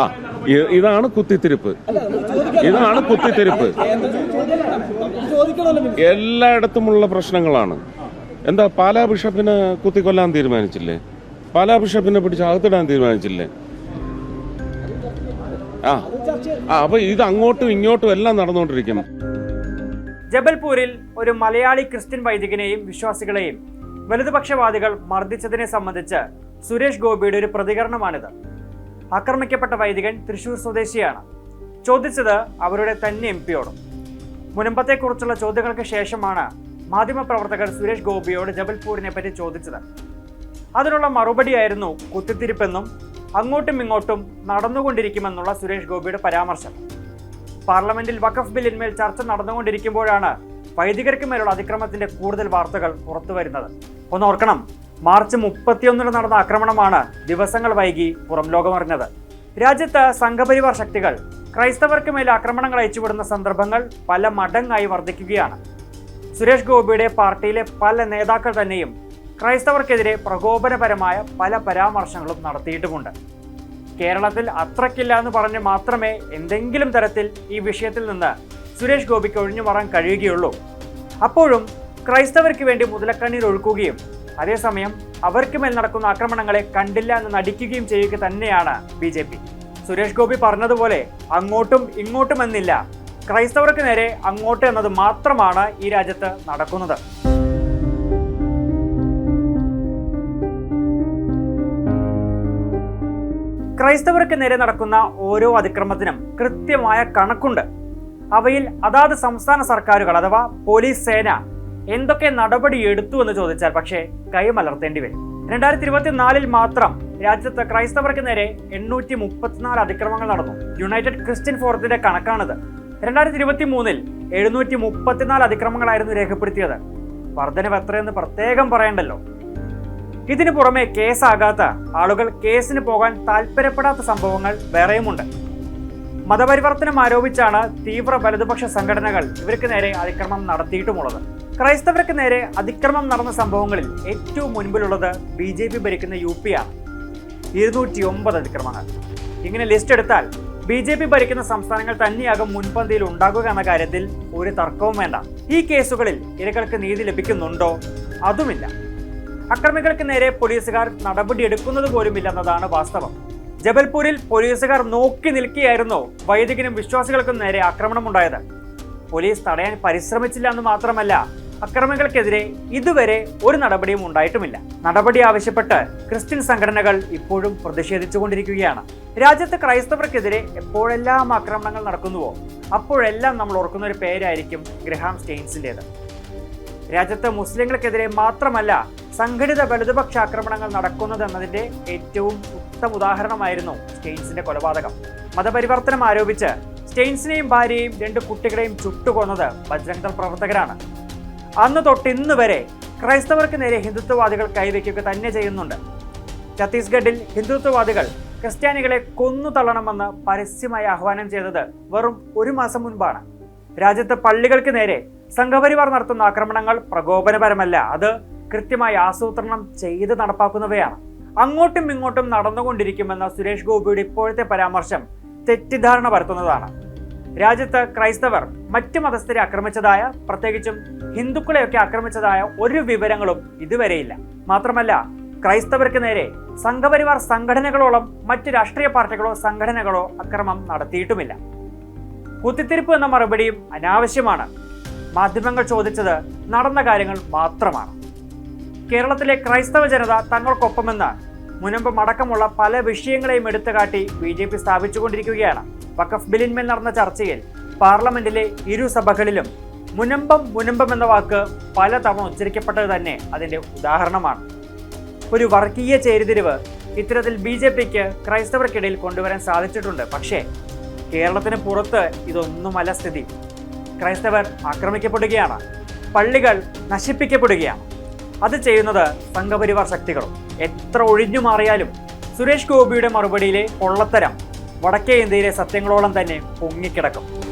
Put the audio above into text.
ആ ഇതാണ് കുത്തിത്തിരിപ്പ്. ഇതാണ് കുത്തിത്തിരിപ്പ്. എല്ലായിടത്തുമുള്ള പ്രശ്നങ്ങളാണ്. എന്താ പാലാ ബിഷപ്പിനെ കുത്തിക്കൊല്ലാൻ തീരുമാനിച്ചില്ലേ? പാലാ ബിഷപ്പിനെ പിടിച്ച് അകത്തിടാൻ തീരുമാനിച്ചില്ലേ? ആ ആ അപ്പൊ ഇത് അങ്ങോട്ടും ഇങ്ങോട്ടും എല്ലാം നടന്നുകൊണ്ടിരിക്കും. ജബൽപൂരിൽ ഒരു മലയാളി ക്രിസ്ത്യൻ വൈദികനെയും വിശ്വാസികളെയും വലതുപക്ഷവാദികൾ മർദ്ദിച്ചതിനെ സംബന്ധിച്ച് സുരേഷ് ഗോപിയുടെ ഒരു പ്രതികരണമാണിത്. ആക്രമിക്കപ്പെട്ട വൈദികൻ തൃശൂർ സ്വദേശിയാണ്. ചോദിച്ചത് അവരുടെ തന്നെ എം പിയോടും. മുനമ്പത്തെക്കുറിച്ചുള്ള ചോദ്യങ്ങൾക്ക് ശേഷമാണ് മാധ്യമപ്രവർത്തകർ സുരേഷ് ഗോപിയോട് ജബൽപൂരിനെ പറ്റി ചോദിച്ചത്. അതിനുള്ള മറുപടിയായിരുന്നു കുത്തിത്തിരിപ്പെന്നും അങ്ങോട്ടും ഇങ്ങോട്ടും നടന്നുകൊണ്ടിരിക്കുമെന്നുള്ള സുരേഷ് ഗോപിയുടെ പരാമർശം. പാർലമെന്റിൽ വഖഫ് ബില്ലിന്മേൽ ചർച്ച നടന്നുകൊണ്ടിരിക്കുമ്പോഴാണ് വൈദികർക്ക് മേലുള്ള അതിക്രമത്തിന്റെ കൂടുതൽ വാർത്തകൾ പുറത്തുവരുന്നത് ഒന്ന് ഓർക്കണം മാർച്ച് മുപ്പത്തിയൊന്നിന് നടന്ന ആക്രമണമാണ് ദിവസങ്ങൾ വൈകി പുറം ലോകമറിഞ്ഞത്. രാജ്യത്ത് സംഘപരിവാർ ശക്തികൾ ക്രൈസ്തവർക്ക് മേൽ ആക്രമണങ്ങൾ അയച്ചുവിടുന്ന സന്ദർഭങ്ങൾ പല മടങ്ങായി വർദ്ധിക്കുകയാണ്. സുരേഷ് ഗോപിയുടെ പാർട്ടിയിലെ പല നേതാക്കൾ തന്നെയും ക്രൈസ്തവർക്കെതിരെ പ്രകോപനപരമായ പല പരാമർശങ്ങളും നടത്തിയിട്ടുമുണ്ട്. കേരളത്തിൽ അത്രക്കില്ല എന്ന് പറഞ്ഞ് മാത്രമേ എന്തെങ്കിലും തരത്തിൽ ഈ വിഷയത്തിൽ നിന്ന് സുരേഷ് ഗോപിക്ക് ഒഴിഞ്ഞു മാറാൻ കഴിയുകയുള്ളൂ. അപ്പോഴും ക്രൈസ്തവർക്ക് വേണ്ടി മുതലക്കണ്ണീർ ഒഴുക്കുകയും അതേസമയം അവർക്ക് മേൽ നടക്കുന്ന ആക്രമണങ്ങളെ കണ്ടില്ല എന്ന് നടിക്കുകയും ചെയ്യുക തന്നെയാണ് B J P. Suresh Gopi പറഞ്ഞതുപോലെ അങ്ങോട്ടും ഇങ്ങോട്ടും എന്നില്ല. ക്രൈസ്തവർക്ക് നേരെ അങ്ങോട്ട് എന്നത് മാത്രമാണ് ഈ രാജ്യത്ത് നടക്കുന്നത്. ക്രൈസ്തവർക്ക് നേരെ നടക്കുന്ന ഓരോ അതിക്രമത്തിനും കൃത്യമായ കണക്കുണ്ട്. അവയിൽ അതാത് സംസ്ഥാന സർക്കാരുകൾ അഥവാ പോലീസ് സേന എന്തൊക്കെ നടപടി എടുത്തു എന്ന് ചോദിച്ചാൽ പക്ഷേ കൈമലർത്തേണ്ടി വരും. രണ്ടായിരത്തി ഇരുപത്തിനാലിൽ മാത്രം രാജ്യത്ത് ക്രൈസ്തവർക്ക് നേരെ എണ്ണൂറ്റി മുപ്പത്തിനാല് അതിക്രമങ്ങൾ നടന്നു. യുണൈറ്റഡ് ക്രിസ്ത്യൻ ഫോറത്തിന്റെ കണക്കാണിത്. രണ്ടായിരത്തി ഇരുപത്തി മൂന്നിൽ എഴുന്നൂറ്റി മുപ്പത്തിനാല് അതിക്രമങ്ങളായിരുന്നു രേഖപ്പെടുത്തിയത്. വർധനവ് എത്രയെന്ന് പ്രത്യേകം പറയണ്ടല്ലോ. ഇതിനു പുറമെ കേസാകാത്ത ആളുകൾ കേസിന് പോകാൻ താല്പര്യപ്പെടാത്ത സംഭവങ്ങൾ വേറെയുമുണ്ട്. മതപരിവർത്തനം ആരോപിച്ചാണ് തീവ്ര വലതുപക്ഷ സംഘടനകൾ ഇവർക്ക് നേരെ അതിക്രമം നടത്തിയിട്ടുമുള്ളത്. ക്രൈസ്തവർക്ക് നേരെ അതിക്രമം നടന്ന സംഭവങ്ങളിൽ ഏറ്റവും മുൻപിലുള്ളത് ബി ജെ പി ഭരിക്കുന്ന യു പി ആണ്. ഇരുന്നൂറ്റി ഒമ്പത് അതിക്രമങ്ങൾ. ഇങ്ങനെ ലിസ്റ്റ് എടുത്താൽ ബി ജെ പി ഭരിക്കുന്ന സംസ്ഥാനങ്ങൾ തന്നെയാകും മുൻപന്തിയിൽ ഉണ്ടാകുക എന്ന കാര്യത്തിൽ ഒരു തർക്കവും വേണ്ട. ഈ കേസുകളിൽ ഇരകൾക്ക് നീതി ലഭിക്കുന്നുണ്ടോ? അതുമില്ല. അക്രമികൾക്ക് നേരെ പോലീസുകാർ നടപടിയെടുക്കുന്നത് പോലുമില്ലെന്നതാണ് വാസ്തവം. ജബൽപൂരിൽ പോലീസുകാർ നോക്കി നിൽക്കുകയായിരുന്നു വൈദികനും വിശ്വാസികൾക്കും നേരെ ആക്രമണമുണ്ടായത്. പോലീസ് തടയാൻ പരിശ്രമിച്ചില്ല എന്ന് മാത്രമല്ല അക്രമികൾക്കെതിരെ ഇതുവരെ ഒരു നടപടിയും ഉണ്ടായിട്ടുമില്ല. നടപടി ആവശ്യപ്പെട്ട് ക്രിസ്ത്യൻ സംഘടനകൾ ഇപ്പോഴും പ്രതിഷേധിച്ചുകൊണ്ടിരിക്കുകയാണ്. രാജ്യത്ത് ക്രൈസ്തവർക്കെതിരെ എപ്പോഴെല്ലാം ആക്രമണങ്ങൾ നടക്കുന്നുവോ അപ്പോഴെല്ലാം നമ്മൾ ഓർക്കുന്ന ഒരു പേരായിരിക്കും ഗ്രഹാം സ്റ്റെയിൻസിന്റെത്. രാജ്യത്ത് മുസ്ലിങ്ങൾക്കെതിരെ മാത്രമല്ല സംഘടിത വലതുപക്ഷ ആക്രമണങ്ങൾ നടക്കുന്നതെന്നതിന്റെ ഏറ്റവും ഉത്തമ ഉദാഹരണമായിരുന്നു സ്റ്റെയിൻസിന്റെ കൊലപാതകം. മതപരിവർത്തനം ആരോപിച്ച് സ്റ്റെയിൻസിനെയും ഭാര്യയെയും രണ്ട് കുട്ടികളെയും ചുട്ടുകൊന്നത് ബജ്രംഗ് ദൾ പ്രവർത്തകരാണ്. അന്ന് തൊട്ട് ഇന്ന് വരെ ക്രൈസ്തവർക്ക് നേരെ ഹിന്ദുത്വവാദികൾ കൈവയ്ക്കുക തന്നെ ചെയ്യുന്നുണ്ട്. ഛത്തീസ്ഗഡിൽ ഹിന്ദുത്വവാദികൾ ക്രിസ്ത്യാനികളെ കൊന്നു തള്ളണമെന്ന് പരസ്യമായി ആഹ്വാനം ചെയ്തത് വെറും ഒരു മാസം മുൻപാണ്. രാജ്യത്ത് പള്ളികൾക്ക് നേരെ സംഘപരിവാർ നടത്തുന്ന ആക്രമണങ്ങൾ പ്രകോപനപരമല്ല. അത് കൃത്യമായി ആസൂത്രണം ചെയ്ത് നടപ്പാക്കുന്നവയാണ്. അങ്ങോട്ടും ഇങ്ങോട്ടും നടന്നുകൊണ്ടിരിക്കുമെന്ന സുരേഷ് ഗോപിയുടെ ഇപ്പോഴത്തെ പരാമർശം തെറ്റിദ്ധാരണ പരത്തുന്നതാണ്. രാജ്യത്ത് ക്രൈസ്തവർ മറ്റു മതസ്ഥരെ ആക്രമിച്ചതായ പ്രത്യേകിച്ചും ഹിന്ദുക്കളെയൊക്കെ ആക്രമിച്ചതായ ഒരു വിവരങ്ങളും ഇതുവരെയില്ല. മാത്രമല്ല ക്രൈസ്തവർക്ക് നേരെ സംഘപരിവാർ സംഘടനകളോളം മറ്റ് രാഷ്ട്രീയ പാർട്ടികളോ സംഘടനകളോ അക്രമം നടത്തിയിട്ടുമില്ല. കുത്തിത്തിരിപ്പ് എന്ന മറുപടിയും അനാവശ്യമാണ്. മാധ്യമങ്ങൾ ചോദിച്ചത് നടന്ന കാര്യങ്ങൾ മാത്രമാണ്. കേരളത്തിലെ ക്രൈസ്തവ ജനത തങ്ങൾക്കൊപ്പമെന്ന് മുനമ്പ് അടക്കമുള്ള പല വിഷയങ്ങളെയും എടുത്തു കാട്ടി ബി ജെ പി സ്ഥാപിച്ചുകൊണ്ടിരിക്കുകയാണ്. വക്കഫ് ബില്ലിന്മേൽ നടന്ന ചർച്ചയിൽ പാർലമെന്റിലെ ഇരു സഭകളിലും മുനമ്പം മുനമ്പം എന്ന വാക്ക് പലതവണ ഉച്ചരിക്കപ്പെട്ടത് തന്നെ അതിന്റെ ഉദാഹരണമാണ്. ഒരു വർഗീയ ചേരിതിരിവ് ഇത്തരത്തിൽ ബി ജെ പിക്ക് ക്രൈസ്തവർക്കിടയിൽ കൊണ്ടുവരാൻ സാധിച്ചിട്ടുണ്ട്. പക്ഷേ കേരളത്തിന് പുറത്ത് ഇതൊന്നുമല്ല സ്ഥിതി. ക്രൈസ്തവർ ആക്രമിക്കപ്പെടുകയാണ്. പള്ളികൾ നശിപ്പിക്കപ്പെടുകയാണ്. അത് ചെയ്യുന്നത് സംഘപരിവാർ ശക്തികളും. എത്ര ഒഴിഞ്ഞു മാറിയാലും സുരേഷ് ഗോപിയുടെ മറുപടിയിലെ പൊള്ളത്തരം വടക്കേ ഇന്ത്യയിലെ സത്യങ്ങളോളം തന്നെ പൊങ്ങിക്കിടക്കും.